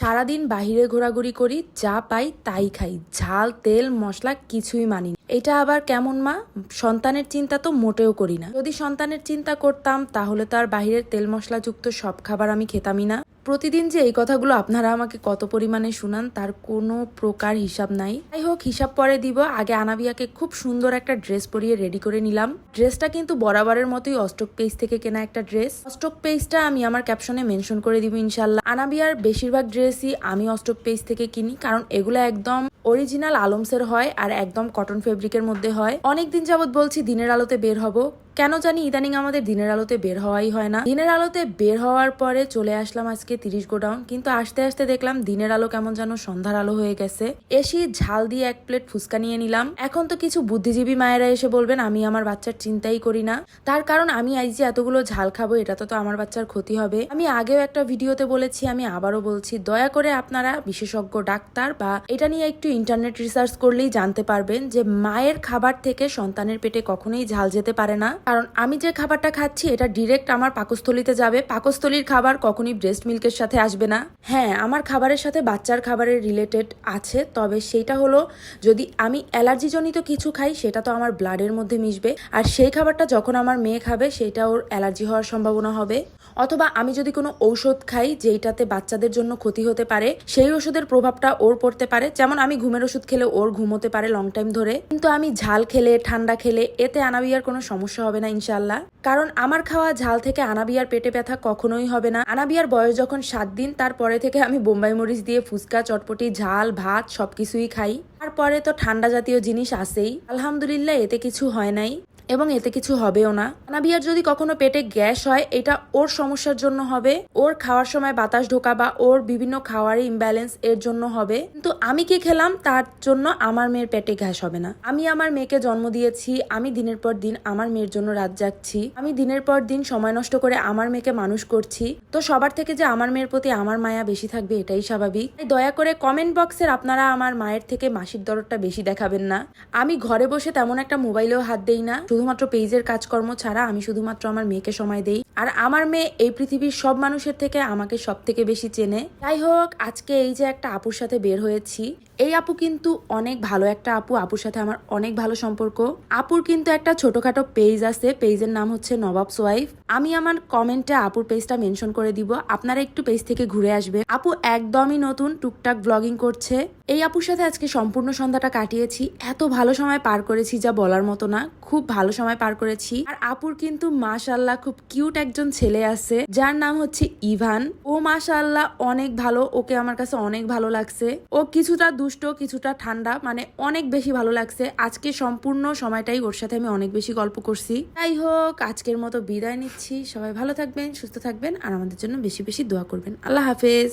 সারাদিন বাহিরে ঘোরাঘুরি করি, যা পাই তাই খাই। ঝাল, তেল, মশলা কিছুই মানি। এটা আবার কেমন মা? সন্তানের চিন্তা তো মোটেও করি না। যদি সন্তানের চিন্তা করতাম, তাহলে তো আর বাহিরের তেল মশলাযুক্ত সব খাবার আমি খেতামই না। প্রতিদিন যে এই কথাগুলো আপনারা আমাকে কত পরিমাণে শুনান, তার কোনো প্রকার হিসাব নাই। যাই হোক, হিসাব পরে দিব। আগে আনাবিয়াকে খুব সুন্দর একটা ড্রেস পরিয়ে রেডি করে নিলাম। ড্রেসটা কিন্তু বরাবরের মতোই অস্টক পেজ থেকে কেনা একটা ড্রেস। অস্টক পেজটা আমি আমার ক্যাপশনে মেনশন করে দিব ইনশাল্লাহ আনাবিয়ার বেশিরভাগ ড্রেসই আমি অস্টক পেজ থেকে কিনি, কারণ এগুলো একদম অরিজিনাল আলমসের হয় আর একদম কটন ফেব্রিকের মধ্যে হয়। অনেকদিন যাবৎ বলছি, দিনের আলোতে বের হব। কেন জানি ইদানিং আমাদের দিনের আলোতে বের হওয়াই হয় না। দিনের আলোতে বের হওয়ার পরে চলে আসলাম আজকে তিরিশ গোডাউন, কিন্তু আসতে আসতে দেখলাম দিনের আলো কেমন যেন সন্ধ্যার আলো হয়ে গেছে। এসে ঝাল দিয়ে এক প্লেট ফুচকা নিয়ে নিলাম। এখন তো কিছু বুদ্ধিজীবী মায়েরা এসে বলবেন, আমি আমার বাচ্চার চিন্তাই করি না। তার কারণ আমি আজ যে এতগুলো ঝাল খাব, এটা তো তো আমার বাচ্চার ক্ষতি হবে। আমি আগেও একটা ভিডিওতে বলেছি, আমি আবারও বলছি, দয়া করে আপনারা বিশেষজ্ঞ, ডাক্তার বা এটা নিয়ে একটু ইন্টারনেট রিসার্চ করলেই জানতে পারবেন যে মায়ের খাবার থেকে সন্তানের পেটে কখনোই ঝাল যেতে পারে না। কারণ আমি যে খাবারটা খাচ্ছি, এটা ডিরেক্ট আমার পাকস্থলিতে যাবে। পাকস্থলীর খাবার কখনই ব্রেস্ট মিল্কের সাথে আসবে না। হ্যাঁ আমার খাবারের সাথে বাচ্চার খাবারের রিলেটেড আছে, তবে সেইটা হলো, যদি আমি অ্যালার্জিজনিত কিছু খাই, সেটা তো আমার ব্লাডের মধ্যে মিশবে। আর সেই খাবারটা যখন আমার মেয়ে খাবে সেটা ওর অ্যালার্জি হওয়ার সম্ভাবনা হবে। অথবা আমি যদি কোনো ঔষধ খাই, যেইটাতে বাচ্চাদের জন্য ক্ষতি হতে পারে, সেই ওষুধের প্রভাবটা ওর পড়তে পারে। যেমন আমি ঘুমের ওষুধ খেলে ওর ঘুমোতে পারে লং টাইম ধরে। কিন্তু আমি ঝাল খেলে, ঠান্ডা খেলে, এতে আনাবিয়ার কোনো সমস্যা হবে না ইনশাল্লাহ কারণ আমার খাওয়া ঝাল থেকে আনাবিয়ার পেটে ব্যথা কখনোই হবে না। আনাবিয়ার বয়স যখন সাত দিন, তারপরে থেকে আমি বোম্বাই মরিচ দিয়ে ফুচকা, চটপটি, ঝাল, ভাত সবকিছুই খাই। তারপরে তো ঠান্ডা জাতীয় জিনিস আসেই আলহামদুলিল্লাহ, এতে কিছু হয় নাই। এবং এতে কিছু হবেও না। আনাবিয়ার যদি কখনো পেটে গ্যাস হয়, এটা ওর সমস্যার জন্য হবে। ওর খাওয়ার সময় বাতাস ঢোকা বা ওর বিভিন্ন খাওয়ারে ইমব্যালেন্স এর জন্য হবে। কিন্তু আমি কি খেলাম, তার জন্য আমার মেয়ের পেটে গ্যাস হবে না। আমি আমার মেয়েকে জন্ম দিয়েছি, আমি দিনের পর দিন আমার মেয়ের জন্য রাত জাগছি। আমি দিনের পর দিন সময় নষ্ট করে আমার মেয়েকে মানুষ করছি। তো সবার থেকে যে আমার মেয়ের প্রতি আমার মায়া বেশি থাকবে, এটাই স্বাভাবিক। দয়া করে কমেন্ট বক্সের আপনারা আমার মায়ের থেকে মাসিক দরদটা বেশি দেখাবেন না। আমি ঘরে বসে তেমন একটা মোবাইলেও হাত দেই না। শুধুমাত্র পেজের কাজকর্ম ছাড়া আমি শুধুমাত্র আমার মেয়েকে সময় দেই। আর আমার মেয়ে এই পৃথিবীর সব মানুষের থেকে আমাকে সব থেকে বেশি চেনে। যাই হোক, আজকে এই যে একটা আপুর সাথে বের হয়েছি, এই আপু কিন্তু অনেক ভালো একটা আপু। আপুর সাথে আমার অনেক ভালো সম্পর্ক। আপুর কিন্তু একটা ছোটখাটো পেজ আছে, পেজের নাম হচ্ছে নবাব সোয়াইফ আমি আমার কমেন্টে আপুর পেজটা মেনশন করে দিব। আপনারা একটু পেজ থেকে ঘুরে আসবে আপু একদমই নতুন, টুকটাক ব্লগিং করছে। এই আপুর সাথে আজকে সম্পূর্ণ সন্ধ্যাটা কাটিয়েছি। এত ভালো সময় পার করেছি যা বলার মতো না। খুব ভালো সময় পার করেছি। আর আপুর কিন্তু মাশাল্লাহ খুব কিউট একজন ছেলে আছে, যার নাম হচ্ছে ইভান। ও মাশাল্লাহ অনেক ভালো, ওকে আমার কাছে অনেক ভালো লাগছে। ও কিছুটা দুষ্ট, কিছুটা ঠান্ডা মানে অনেক বেশি ভালো লাগছে। আজকে সম্পূর্ণ সময়টাই ওর সাথে আমি অনেক বেশি গল্প করছি। যাই হোক, আজকের মতো বিদায় নিচ্ছি। সবাই ভালো থাকবেন, সুস্থ থাকবেন, আর আমাদের জন্য বেশি বেশি দোয়া করবেন। আল্লাহ হাফেজ।